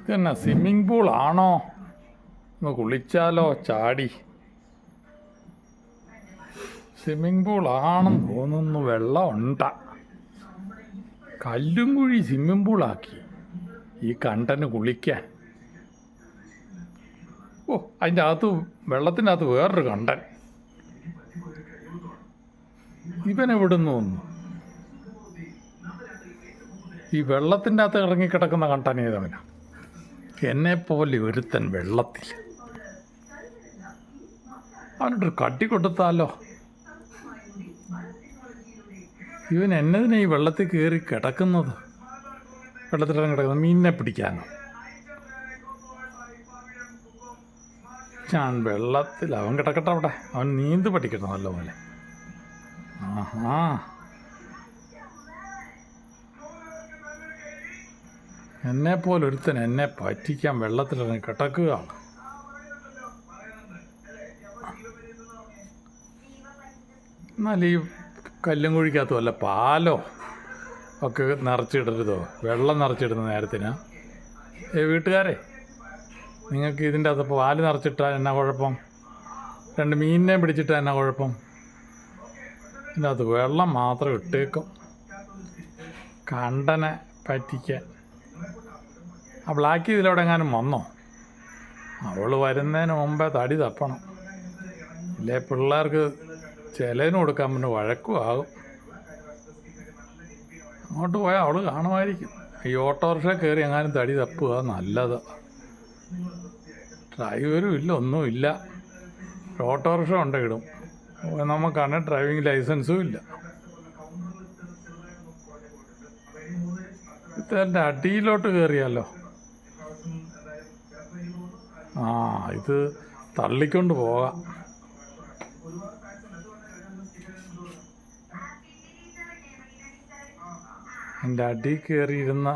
ഇതെന്നാ swimming pool ആണോ? ഒന്ന് കുളിച്ചാലോ ചാടി. സ്വിമ്മിംഗ് പൂൾ ആണെന്ന് തോന്നുന്നു വെള്ളം ഉണ്ട കല്ലും കുഴി സ്വിമ്മിംഗ് പൂളാക്കി ഈ കണ്ടന് കുളിക്കാൻ. ഓ അതിന്റെ അകത്ത് വെള്ളത്തിന്റെ അകത്ത് വേറൊരു കണ്ടൻ. ഇവൻ ഒന്ന് ഈ വെള്ളത്തിന്റെ അകത്ത് ഇറങ്ങിക്കിടക്കുന്ന കണ്ടൻ ഏതവനാ? എന്നെ പോലെ ഒരുത്തൻ വെള്ളത്തിൽ അവനോട്ടൊരു കട്ടി കൊടുത്താലോ? ഇവൻ എന്നതിനെ ഈ വെള്ളത്തിൽ കയറി കിടക്കുന്നത്? വെള്ളത്തിലിറങ്ങി കിടക്കുന്നത് മീനിനെ പിടിക്കാനോ? ഞാൻ വെള്ളത്തിൽ അവൻ കിടക്കട്ടെ അവിടെ. അവൻ നീന്ത് പഠിക്കട്ടെ നല്ലപോലെ. ആഹാ. എന്നെ പോലെ ഒരുത്തൻ എന്നെ പറ്റിക്കാൻ വെള്ളത്തിലിറങ്ങി കിടക്കുകയാണ് എന്നാൽ ഈ കല്ലും കുഴിക്കകത്ത് വല്ല പാലോ ഒക്കെ നിറച്ചിടരുതോ? വെള്ളം നിറച്ചിടുന്ന നേരത്തിന്. ഏ വീട്ടുകാരെ നിങ്ങൾക്ക് ഇതിന്റെ അകത്ത് പാൽ നിറച്ചിട്ടാൽ എന്നാ കുഴപ്പം? രണ്ട് മീനിനെ പിടിച്ചിട്ടാൽ എന്നാ കുഴപ്പം? ഇതിന്റെ അകത്ത് വെള്ളം മാത്രം ഇട്ടേക്കും. കണ്ടനെ പറ്റിക്കാൻ. ആ ബ്ലാക്ക് ഇതിലോടെങ്ങാനും വന്നോ? അവൾ വരുന്നതിന് മുമ്പേ തടി തപ്പണം. ഇല്ലേ പിള്ളേർക്ക് ചിലതിന് കൊടുക്കാൻ പിന്നെ വഴക്കും ആകും. അങ്ങോട്ട് പോയാൽ അവൾ കാണുമായിരിക്കും. ഈ ഓട്ടോറിക്ഷ കയറി എങ്ങാനും തടി തപ്പുക നല്ലത്. ഡ്രൈവറും ഇല്ല ഒന്നുമില്ല ഓട്ടോറിക്ഷ ഉണ്ടെങ്കിലും നമുക്കാണ് ഡ്രൈവിംഗ് ലൈസൻസും ഇല്ല. ഇതിന്റെ അടിയിലോട്ട് കയറിയാലോ ആ ഇത് തള്ളിക്കൊണ്ട് പോകാം. എന്റെ അടി കയറിയിരുന്ന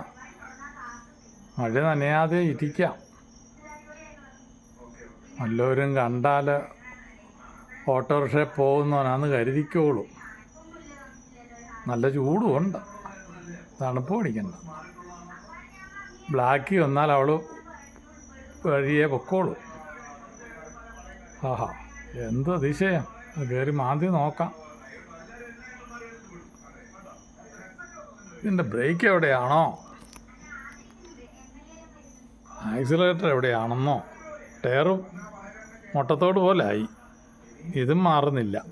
മഴ നനയാതെ ഇരിക്കാം. വല്ലവരും കണ്ടാൽ ഓട്ടോറിക്ഷയിൽ പോകുന്നവനാന്ന് കരുതിക്കോളൂ. നല്ല ചൂടുമുണ്ട് തണുപ്പ് പിടിക്കണ്ട ബ്ലാക്കി വന്നാൽ അവൾ വഴിയെ പൊക്കോളൂ. ആഹാ എന്ത് അതിശയം. കയറി മാന്തി നോക്കാം. ഇതിന്റെ ബ്രേക്ക് എവിടെയാണോ? ആക്സിലേറ്റർ എവിടെയാണെന്നോ? ടയറും മുട്ടത്തോട് പോലെ ആയി. ഇതും മാറുന്നില്ല.